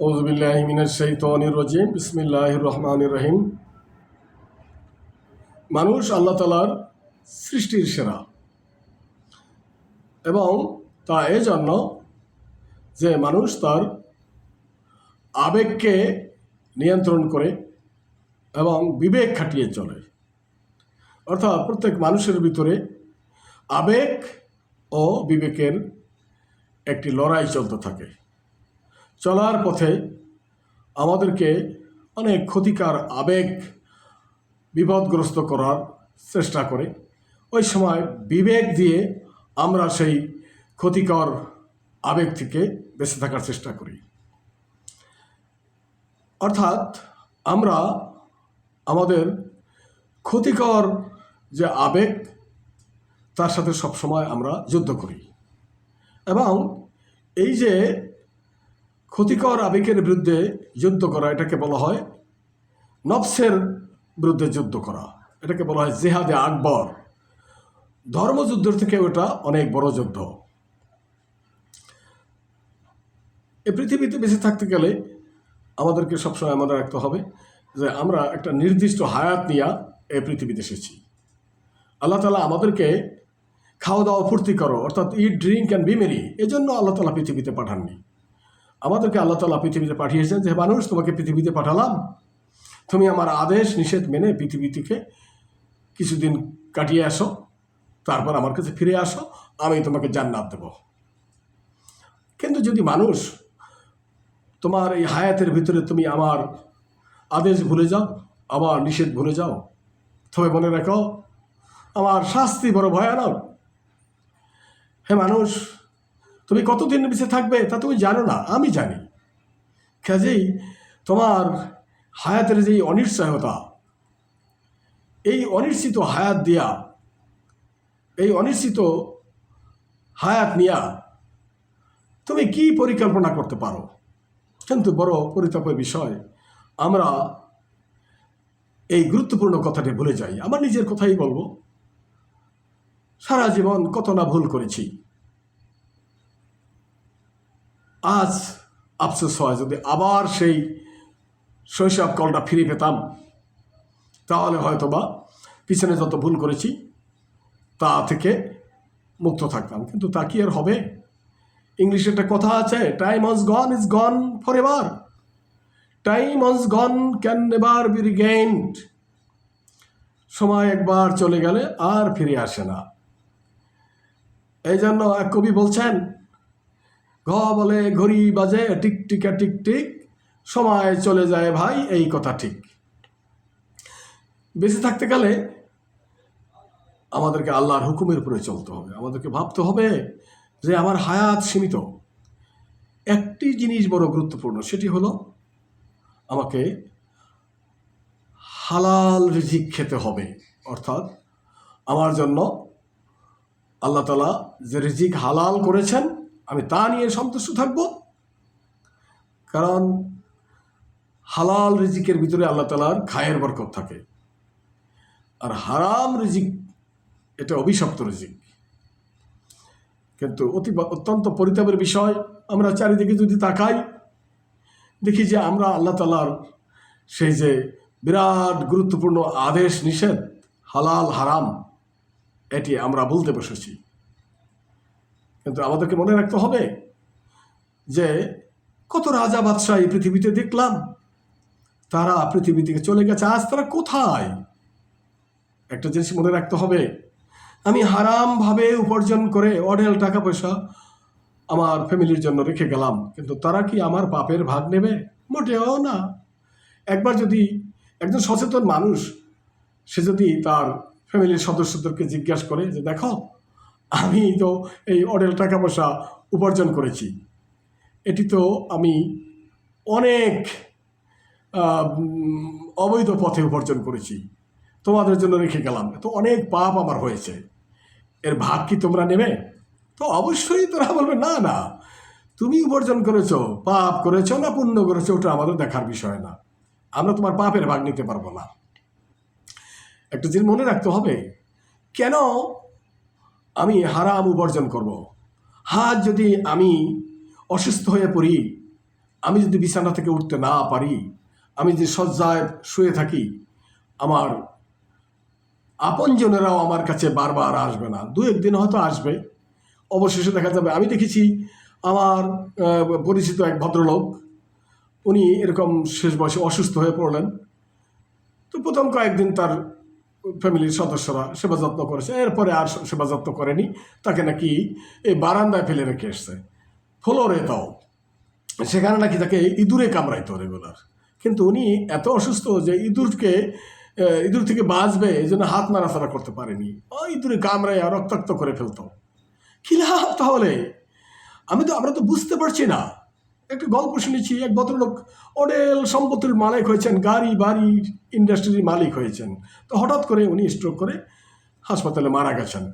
ওজবিল্লাহমিনের রজিম বিসমিল্লাহ রহমান রহিম। মানুষ আল্লাহ তালার সৃষ্টির সেরা। এবং তা এই জন্য যে মানুষ তার আবেগকে নিয়ন্ত্রণ করে এবং বিবেক খাটিয়ে চলে। অর্থাৎ প্রত্যেক মানুষের ভিতরে আবেগ ও বিবেকের একটি লড়াই চলতে থাকে। চলার পথে আমাদেরকে অনেক ক্ষতিকার আবেগ বিপদগ্রস্ত করার চেষ্টা করে। ওই সময় বিবেক দিয়ে আমরা সেই ক্ষতিকর আবেগ থেকে বেঁচে থাকার চেষ্টা করি। অর্থাৎ আমরা আমাদের ক্ষতিকর যে আবেগ, তার সাথে সবসময় আমরা যুদ্ধ করি। এবং এই যে ক্ষতিকর আবেগের বিরুদ্ধে যুদ্ধ করা, এটাকে বলা হয় নফসের বিরুদ্ধে যুদ্ধ করা। এটাকে বলা হয় জেহাদে আকবর। ধর্মযুদ্ধের থেকে ওটা অনেক বড় যুদ্ধ। এই পৃথিবীতে বেঁচে থাকতে গেলে আমাদেরকে সবসময় মনে রাখতে হবে যে আমরা একটা নির্দিষ্ট হায়াত নিয়ে এই পৃথিবীতে এসেছি। আল্লাহ তালা আমাদেরকে খাওয়া দাওয়া ফুর্তি করো, অর্থাৎ ইট ড্রিঙ্ক অ্যান্ড বিমেরি এজন্য আল্লাহ তালা পৃথিবীতে পাঠাননি। আমাদেরকে আল্লাহ তালা পৃথিবীতে পাঠিয়েছেন যে মানুষ, তোমাকে পৃথিবীতে পাঠালাম। তুমি আমার আদেশ, নিষেধ মেনে পৃথিবী থেকে কিছুদিন কাটিয়ে আসো, তারপর আমার কাছে ফিরে আসো, আমি তোমাকে জান্নাত দেব। কিন্তু যদি মানুষ তোমার এই হায়াতের ভিতরে তুমি আমার আদেশ ভুলে যাও, আমার নিষেধ ভুলে যাও, তবে মনে রাখো, আমার শাস্তি বড় ভয়ানক। হে মানুষ তুমি কতদিন বেঁচে থাকবে তা তুমি জানো না, আমি জানি। কাজেই তোমার হায়াতের যে অনিশ্চয়তা, এই অনিশ্চিত হায়াত দিয়া, এই অনিশ্চিত হায়াত নিয়া তুমি কি পরিকল্পনা করতে পারো? কিন্তু বড় পরিতাপের বিষয়। আমরা এই গুরুত্বপূর্ণ কথাটি ভুলে যাই। আমার নিজের কথাই বলব। সারা জীবন কত না ভুল করেছি। আজ আফসোস হয় যদি আবার সেই শৈশব কলটা ফিরে পেতাম, তাহলে হয়তো বা পিছনে যত ভুল করেছি, তা থেকে মুক্ত থাকতাম। কিন্তু তা কি আর হবে? ইংলিশে একটা কথা আছে time has gone is gone for ever time has gone can never be regained সময় একবার চলে গেলে আর ফিরে আসে না। এই জন্য এক কবি বলছেন ঘ বলে ঘড়ি বাজে, টিক টিকা টিক টিক, সময় চলে যায় ভাই, এই কথা ঠিক। বেঁচে থাকতে গেলে আমাদেরকে আল্লাহর হুকুমের উপরে চলতে হবে। আমাদেরকে ভাবতে হবে যে আমার হায়াত সীমিত। একটি জিনিস বড় গুরুত্বপূর্ণ, সেটি হলো আমাকে হালাল রিজিক খেতে হবে। অর্থাৎ আমার জন্য আল্লাহ তালা যে রিজিক হালাল করেছেন আমি তা নিয়ে সন্তুষ্ট থাকব। কারণ হালাল রিজিকের ভিতরে আল্লাহ তালার খায়ের বরকত থাকে। আর হারাম রিজিক, এটা অভিশপ্ত রিজিক। কিন্তু অতি অত্যন্ত পরিতাপের বিষয়, আমরা চারিদিকে যদি তাকাই, দেখি যে আমরা আল্লাহ তালার সেই যে বিরাট গুরুত্বপূর্ণ আদেশ, নিষেধ, হালাল, হারাম, এটি আমরা বলতে বসেছি। কিন্তু আমাদেরকে মনে রাখতে হবে যে কত রাজা বাদশাহ এই পৃথিবীতে দেখলাম। তারা পৃথিবী থেকে চলে গেছে, আজ তারা কোথায়? একটা জিনিস মনে রাখতে হবে, আমি হারামভাবে উপার্জন করে অডেল টাকা পয়সা আমার ফ্যামিলির জন্য রেখে গেলাম, কিন্তু তারা কি আমার পাপের ভাগ নেবে? মোটেও না। একবার যদি একজন সচেতন মানুষ, সে যদি তার ফ্যামিলির সদস্যদেরকে জিজ্ঞাসা করে যে, দেখো আমি তো এই অডেল টাকা পয়সা উপার্জন করেছি। এটি তো আমি অনেক অবৈধ পথে উপার্জন করেছি। তোমাদের জন্য রেখে গেলাম। তো অনেক পাপ আমার হয়েছে। এর ভাগ কি তোমরা নেবে? তো অবশ্যই তোরা বলবে, না না। তুমি উপার্জন করেছ, পাপ করেছ না পুণ্য করেছ, ওটা আমাদের দেখার বিষয় না। আমরা তোমার পাপের ভাগ নিতে পারব না। একটা জিনিস মনে রাখতে হবে। কেন আমি হারাম উপার্জন করব। হাত যদি আমি অসুস্থ হয়ে পড়ি, আমি যদি বিছানা থেকে উঠতে না পারি, আমি যে শয্যায় শুয়ে থাকি, আমার আপনজনেরাও আমার কাছে বারবার আসবে না। দু একদিন হয়তো আসবে, অবশেষে দেখা যাবে। আমি দেখেছি আমার পরিচিত এক ভদ্রলোক, উনি এরকম শেষ বয়সে অসুস্থ হয়ে পড়লেন। তো প্রথম কয়েকদিন তার ফ্যামিলির সদস্যরা সেবা যত্ন করেছে। এরপরে আর সেবা যত্ন করেনি। তাকে নাকি এই বারান্দায় ফেলে রেখে এসছে। ফ্লোরে তাও। সেখানে নাকি তাকে ইঁদুরে কামড়াইতো রেগুলার কিন্তু উনি এত অসুস্থ যে ইঁদুরকে ইঁদুর থেকে বাঁচবে এই জন্য হাত নাড়াচাড়া করতে পারেনি। ও ইঁদুরে কামড়ায় রক্তাক্ত করে ফেলতো। কি লাভ তাহলে? আমি তো, আমরা তো বুঝতে পারছি না। একটা গল্প শুনেছি, এক ভদ্রলোক অডেল সম্পত্তির মালিক হয়েছেন, গাড়ি বাড়ি ইন্ডাস্ট্রির মালিক হয়েছেন। তো হঠাৎ করে উনি স্ট্রোক করে হাসপাতালে মারা গেছেন।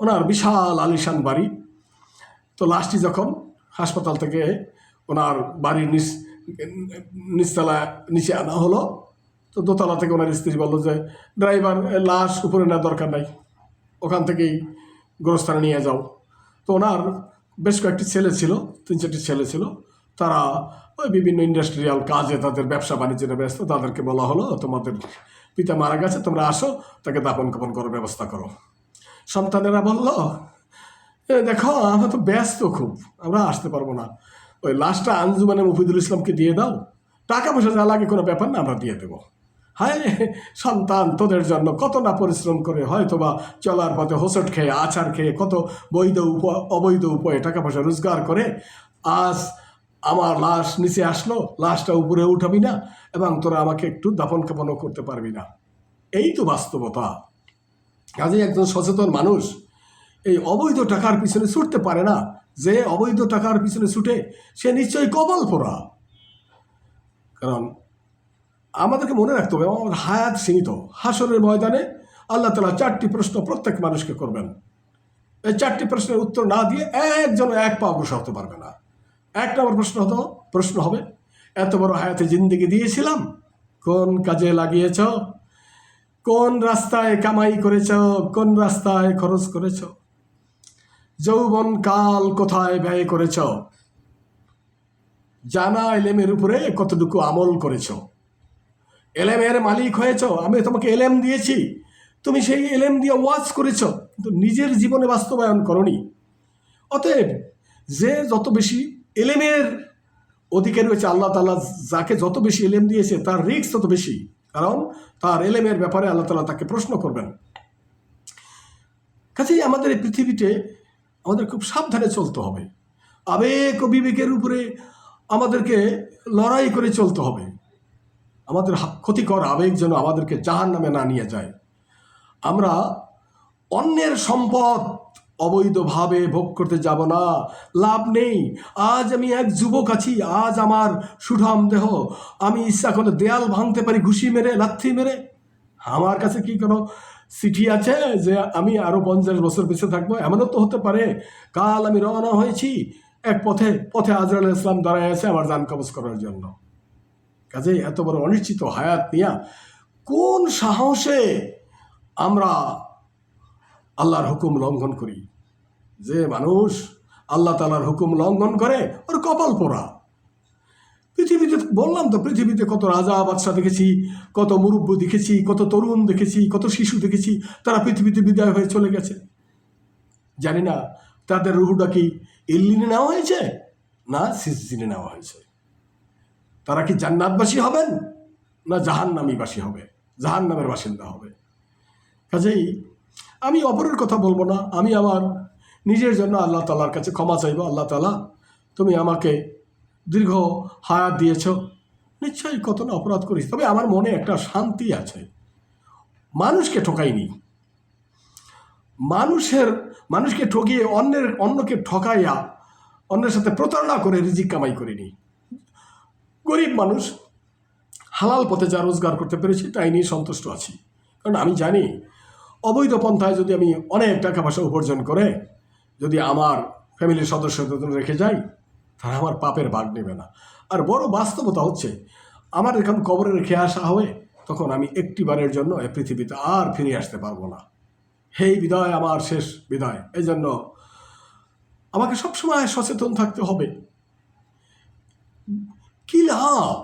ওনার বিশাল আলিশান বাড়ি। তো লাস্টে যখন হাসপাতাল থেকে ওনার বাড়ির নিচ, নিচতলা নিচে আনা হলো, তো দোতলা থেকে ওনার স্ত্রী বলল যে ড্রাইভার লাশ উপরে নেওয়ার দরকার নাই। ওখান থেকেই গোরস্থানে নিয়ে যাও। তো ওনার বেশ কয়েকটি ছেলে ছিল তিন চারটি ছেলে ছিল। তারা ওই বিভিন্ন ইন্ডাস্ট্রিয়াল কাজে তাদের ব্যবসা বাণিজ্যের ব্যস্ত তাদেরকে বলা হলো তোমাদের পিতা মারা গেছে তোমরা আসো তাকে দাপন কাপন করার ব্যবস্থা করো। সন্তানেরা বলল "এ, দেখো আমরা তো ব্যস্ত খুব আমরা আসতে পারব না। ওই লাশটা আঞ্জুমানে মফিদুল ইসলামকে দিয়ে দাও টাকা পয়সা যা লাগে কোনো ব্যাপার না আমরা দিয়ে দেবো। হায়, সন্তান, তোদের জন্য কত না পরিশ্রম করে হয়তোবা চলার পথে হোসট খেয়ে আচার খেয়ে, কত বৈধ উপ, অবৈধ উপায়ে টাকা পয়সা রোজগার করে আজ আমার লাশ নিচে আসলো, লাশটা উপরে উঠাবি না এবং তোরা আমাকে একটু দাপন কাপনও করতে পারবি না। এই তো বাস্তবতা। কাজে একজন সচেতন মানুষ এই অবৈধ টাকার পিছনে ছুটতে পারে না। যে অবৈধ টাকার পিছনে ছুটে, সে নিশ্চয়ই কবল পোড়া। কারণ আমাদেরকে মনে রাখতে হবে, আমাদের হায়াত সীমিত। হাসরের ময়দানে আল্লাহ তালা চারটি প্রশ্ন প্রত্যেক মানুষকে করবেন। এই চারটি প্রশ্নের উত্তর না দিয়ে একজন এক পা অগ্রসর হতে পারবে না। এক নম্বর প্রশ্ন হতো, প্রশ্ন হবে, এত বড় হায়াতে জিন্দিগি দিয়েছিলাম, কোন কাজে লাগিয়েছ? কোন রাস্তায় কামাই করেছ? কোন রাস্তায় খরচ করেছ? যৌবন কাল কোথায় ব্যয় করেছ? জানা এলেমের উপরে কতটুকু আমল করেছ? এলেমের মালিক হয়েছ, আমি তোমাকে এলেম দিয়েছি। তুমি সেই এলেম দিয়ে ওয়াজ করেছ, কিন্তু নিজের জীবনে বাস্তবায়ন করনি। অতএব যে যত বেশি এলেমের অধিকার রয়েছে, আল্লাহ তালা যাকে যত বেশি এলেম দিয়েছে, তার রিস্ক তত বেশি। কারণ তার এলেমের ব্যাপারে আল্লাহ তালা তাকে প্রশ্ন করবেন। কাজেই আমাদের এই পৃথিবীতে আমাদের খুব সাবধানে চলতে হবে। আবেগ ও বিবেকের উপরে আমাদেরকে লড়াই করে চলতে হবে। আমাদের ক্ষতিকর আবেগ যেন আমাদেরকে জাহান নামে না নিয়ে যায়। আমরা অন্যের সম্পদ অবৈধভাবে ভোগ করতে যাব না। লাভ নেই। আজ আমি এক যুবক আছি। আজ আমার সুঠাম দেহ। আমি ইচ্ছা করে দেয়াল ভাঙতে পারি, ঘুষি মেরে, লাথি মেরে। আমার কাছে কি কোনো চিঠি আছে যে আমি আরও পঞ্চাশ বছর বেঁচে থাকব? এমনও তো হতে পারে। কাল আমি রওনা হয়েছি। এক পথে পথে আজরাল ইসলাম দাঁড়ায় আছে আমার যান কবজ করার জন্য। কাজেই এত বড় অনিশ্চিত হায়াত নিয়া কোন সাহসে আমরা আল্লাহর হুকুম লঙ্ঘন করি? যে মানুষ আল্লাহ তালার হুকুম লঙ্ঘন করে, ওর কপাল পোড়া। পৃথিবীতে বললাম তো, পৃথিবীতে কত রাজা বাদশা দেখেছি, কত মুরব্ব দেখেছি, কত তরুণ দেখেছি, কত শিশু দেখেছি, তারা পৃথিবীতে বিদায় হয়ে চলে গেছে। জানি না, তাদের রুহুটা কি ইল্লিনে নেওয়া হয়েছে না সিজিনে নেওয়া হয়েছে? তারা কি জান্নাতবাসী হবেন না জাহান্নামীবাসী হবে? জাহান্নামের বাসিন্দা হবে। কাজেই আমি অপরের কথা বলব না। আমি আমার নিজের জন্য আল্লাহ তালার কাছে ক্ষমা চাইব। আল্লাহ তালা তুমি আমাকে দীর্ঘ হায়াত দিয়েছ। নিশ্চয়ই কত না অপরাধ করিস তবে আমার মনে একটা শান্তি আছে। মানুষকে ঠকাইনি। মানুষের, মানুষকে ঠকিয়ে অন্যের, অন্যকে ঠকাইয়া অন্যের সাথে প্রতারণা করে রিজিক কামাই করিনি। গরিব মানুষ হালাল পথে যা রোজগার করতে পেরেছি, তাই নিয়ে সন্তুষ্ট আছি। কারণ আমি জানি, অবৈধ পন্থায় যদি আমি অনেক টাকা পয়সা উপার্জন করে, যদি আমার ফ্যামিলির সদস্যদের জন্য রেখে যাই, তারা আমার পাপের ভাগ নেবে না। আর বড় বাস্তবতা হচ্ছে, আমার এখন কবরে রেখে আসা হবে, তখন আমি একটিবারের জন্য এই পৃথিবীতে আর ফিরে আসতে পারব না। হেই বিদায়, আমার শেষ বিদায়। এই জন্য আমাকে সবসময় সচেতন থাকতে হবে। কী লাভ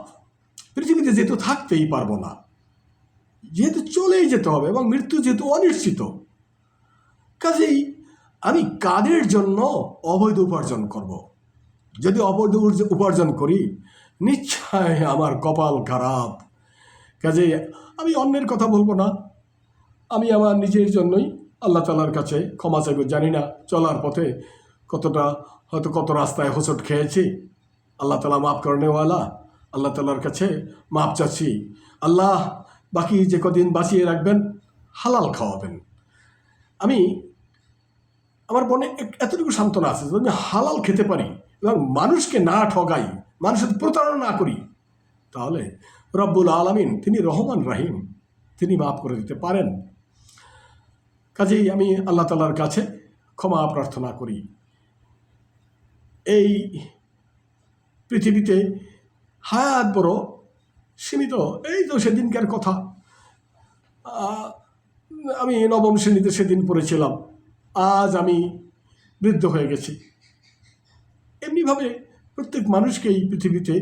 পৃথিবীতে যেহেতু থাকতেই পারব না, যেহেতু চলেই যেতে হবে এবং মৃত্যু যেহেতু অনিশ্চিত, কাজেই আমি কাদের জন্য অবৈধ উপার্জন করব। যদি অবৈধ উপার্জন করি, নিশ্চয় আমার কপাল খারাপ। কাজেই আমি অন্যের কথা বলব না। আমি আমার নিজের জন্যই আল্লাহ তালার কাছে ক্ষমা চাইব। জানি না চলার পথে কতটা, হয়তো কত রাস্তায় হোঁচট খেয়েছি। আল্লাহ তালা মাফ করেনেওয়ালা আল্লাহ। তালার কাছে মাপ চাচ্ছি। আল্লাহ বাকি যে কদিন বাঁচিয়ে রাখবেন, হালাল খাওয়াবেন। আমি, আমার মনে এতটুকু সান্ত্বনা আছে যদি আমি হালাল খেতে পারি এবং মানুষকে না ঠগাই, মানুষের প্রতারণা না করি, তাহলে রব্বুল আলমিন তিনি রহমান রাহিম, তিনি মাফ করে দিতে পারেন। কাজেই আমি আল্লাহ তালার কাছে ক্ষমা প্রার্থনা করি। এই পৃথিবীতে হায়াত বড়, সীমিত, এই তো সেদিনকার কথা। আমি নবম শ্রেণীতে সেদিন পড়েছিলাম। আজ আমি বৃদ্ধ হয়ে গেছি। এমনিভাবে প্রত্যেক মানুষকে এই পৃথিবীতে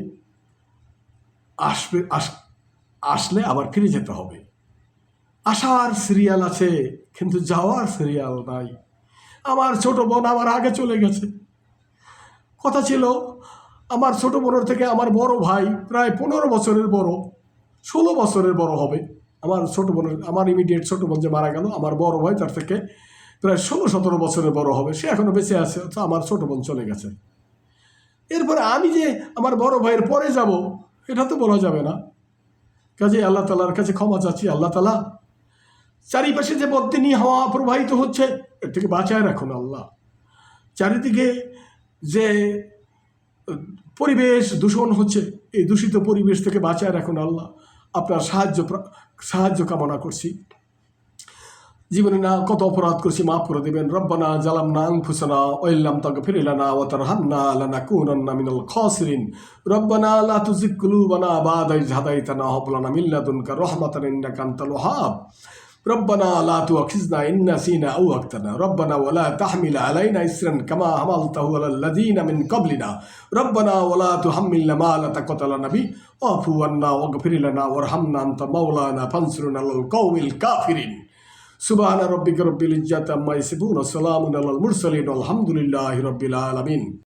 আসবে, আস, আসলে আবার ফিরে যেতে হবে। আসার সিরিয়াল আছে, কিন্তু যাওয়ার সিরিয়াল নাই। আমার ছোট বোন আমার আগে চলে গেছে। কথা ছিল আমার ছোট বোনের থেকে আমার বড় ভাই প্রায় পনেরো বছরের বড়, ষোলো বছরের বড় হবে। আমার ছোট বোনের, আমার ইমিডিয়েট ছোট বোন যে মারা গেল, আমার বড় ভাই তার থেকে প্রায় ষোলো সতেরো বছরের বড় হবে। সে এখনও বেঁচে আছে তো আমার ছোট বোন চলে গেছে। এরপরে আমি যে আমার বড় ভাইয়ের পরে যাব, এটা তো বলা যাবে না। কাজে আল্লাহ তালার কাছে ক্ষমা চাচ্ছি, আল্লাহ তালা চারিপাশে যে বদিনী হাওয়া প্রবাহিত হচ্ছে, এর থেকে বাঁচায় রাখুন আল্লাহ। চারিদিকে যে পরিবেশ দূষণ হচ্ছে, এই দূষিত পরিবেশ থেকে বাঁচায় রাখুন আল্লাহ আপনার সাহায্য সাহায্য কামনা করছি। জীবনে না কত অপরাধ করছি মাফ করে দেবেন। রব্বানা জালাম জালামনা আনফুসানা ওয়াইল্লাম তাগফির লানা ওয়া তারহামনা লানাকুনান্না মিনাল খাসিরিন। রব্বানা লা তুজিগ কুলুবানা বা'দা ইয হাদাইতানা ওয়া হাব লানা মিন লাদুনকা রাহমাতান ইন্নাকা আনতাল ওয়াহ্হাব ربنا لا تؤاخذنا إن نسينا أو أخطأنا. ربنا ولا تحمل علينا إسرا كما حملته على الذين من قبلنا. ربنا ولا تحملنا ما لا طاقة لنا به. واعف عنا واغفر لنا وارحمنا أنت مولانا فانصرنا على القوم الكافرين. سبحان ربك رب العزة عما يصفون وسلام على المرسلين والحمد لله رب العالمين.